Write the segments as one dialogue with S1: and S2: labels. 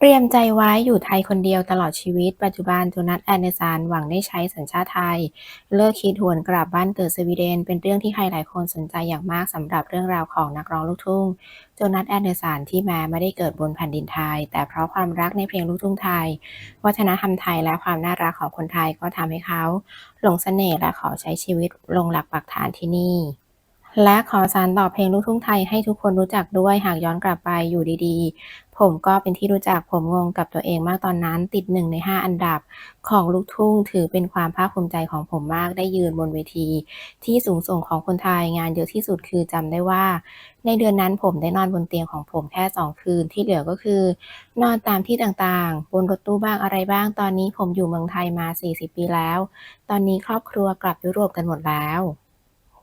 S1: เตรียมใจไว้อยู่ไทยคนเดียวตลอดชีวิต ปัจจุบันโจนาธแอนเดอร์สันหวังได้ใช้สัญชาติไทย เลิกคิดหวนกลับบ้านเกิดสวีเดน เป็นเรื่องที่ใครหลายคนสนใจอย่างมากสำหรับเรื่องราวของนักร้องลูกทุ่งโจนาธแอนเดอร์สันที่แม้ไม่ได้เกิดบนแผ่นดินไทย แต่เพราะความรักในเพลงลูกทุ่งไทย วัฒนธรรมไทยและความน่ารักของคนไทยก็ทำให้เขาหลงเสน่ห์และขอใช้ชีวิตลงหลักปักฐานที่นี่ และขอสานต่อเพลงลูกทุ่งไทยให้ทุกคนรู้จักด้วยหากย้อนกลับไปอยู่ดีๆ ผมก็เป็นที่รู้จักผมงงกับตัวเองมากตอนนั้นติด1ใน 5 อันดับของลูกทุ่งถือเป็นความภาคภูมิใจของผมมากได้ยืนบนเวที ที่สูงส่งของคนไทยงานเยอะที่สุดคือจำได้ว่า ในเดือนนั้นผมได้นอนบนเตียงของผมแค่ 2 คืนที่เหลือก็คือ นอนตามที่ต่างๆ บนรถตู้บ้างอะไรบ้าง ตอนนี้ผมอยู่เมืองไทยมา 40 ปีแล้ว ตอนนี้ครอบครัวกลับยุโรปกันหมดแล้ว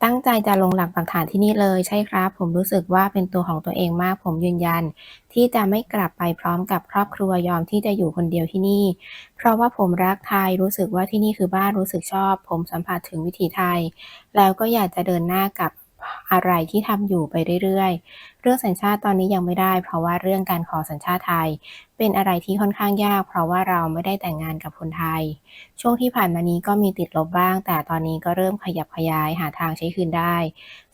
S1: ตั้งใจจะลงหลักปักฐานที่นี่เลยใช่ครับ ผมรู้สึกว่าเป็นตัวของตัวเองมาก ผมยืนยัน ที่จะไม่กลับไปพร้อมกับครอบครัวยอมที่จะอยู่คนเดียวที่นี่ เพราะว่าผมรักไทยรู้สึกว่าที่นี่คือบ้านรู้สึกชอบ ผมสัมผัสถึงวิถีไทย แล้วก็อยากจะเดินหน้ากับ อะไรที่ทำอยู่ไปเรื่อยๆ เรื่องสัญชาติตอนนี้ยังไม่ได้ เพราะว่าเรื่องการขอสัญชาติไทย เป็นอะไรที่ค่อนข้างยาก เพราะว่าเราไม่ได้แต่งงานกับคนไทย ช่วงที่ผ่านมานี้ก็มีติดลบบ้าง แต่ตอนนี้ก็เริ่มขยับขยายหาทางใช้คืนได้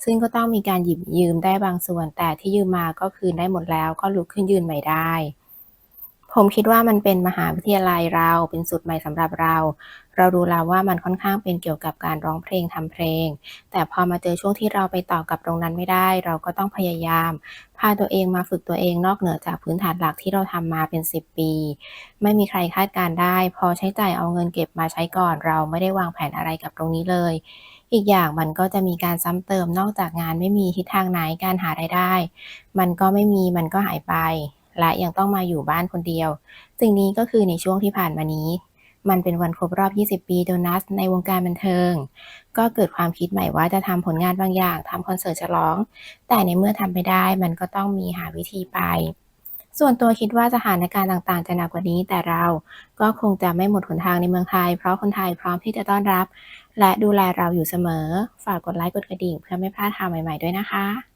S1: ซึ่งก็ต้องมีการหยิบยืมได้บางส่วน แต่ที่ยืมมาก็คืนได้หมดแล้ว ก็ลุกขึ้นยืนใหม่ได้ ผมคิดว่ามันเป็นมหาวิทยาลัยเราเป็นสูตรใหม่สำหรับเรา เรารู้แล้วว่ามันค่อนข้างเป็นเกี่ยวกับการร้องเพลงทำเพลง แต่พอมาเจอช่วงที่เราไปต่อกับตรงนั้นไม่ได้ เราก็ต้องพยายาม พาตัวเองมาฝึกตัวเองนอกเหนือจากพื้นฐานหลักที่เราทำมาเป็น 10 ปี ไม่มีใครคาดการได้ พอใช้จ่ายเอาเงินเก็บมาใช้ก่อน เราไม่ได้วางแผนอะไรกับตรงนี้เลย อีกอย่างมันก็จะมีการซ้ำเติมนอกจากงานไม่มีทิศทางไหนการหารายได้ มันก็ไม่มีมันก็หายไป และยังต้องมาอยู่บ้านคนเดียว สิ่งนี้ก็คือในช่วงที่ผ่านมานี้ มันเป็นวันครบรอบ 20 ปีโดนัทในวงการบันเทิง ก็เกิดความคิดใหม่ว่าจะทำผลงานบางอย่างทำคอนเสิร์ตฉลอง แต่ในเมื่อทำไม่ได้มันก็ต้องมีหาวิธีไป ส่วนตัวคิดว่าสถานการณ์ต่างๆ จะหนักกว่านี้ แต่เราก็คงจะไม่หมดหนทางในเมืองไทย เพราะคนไทยพร้อมที่จะต้อนรับ และดูแลเราอยู่เสมอ ฝากกดไลก์กดกระดิ่งเพื่อไม่พลาดข่าวใหม่ ๆด้วยนะคะ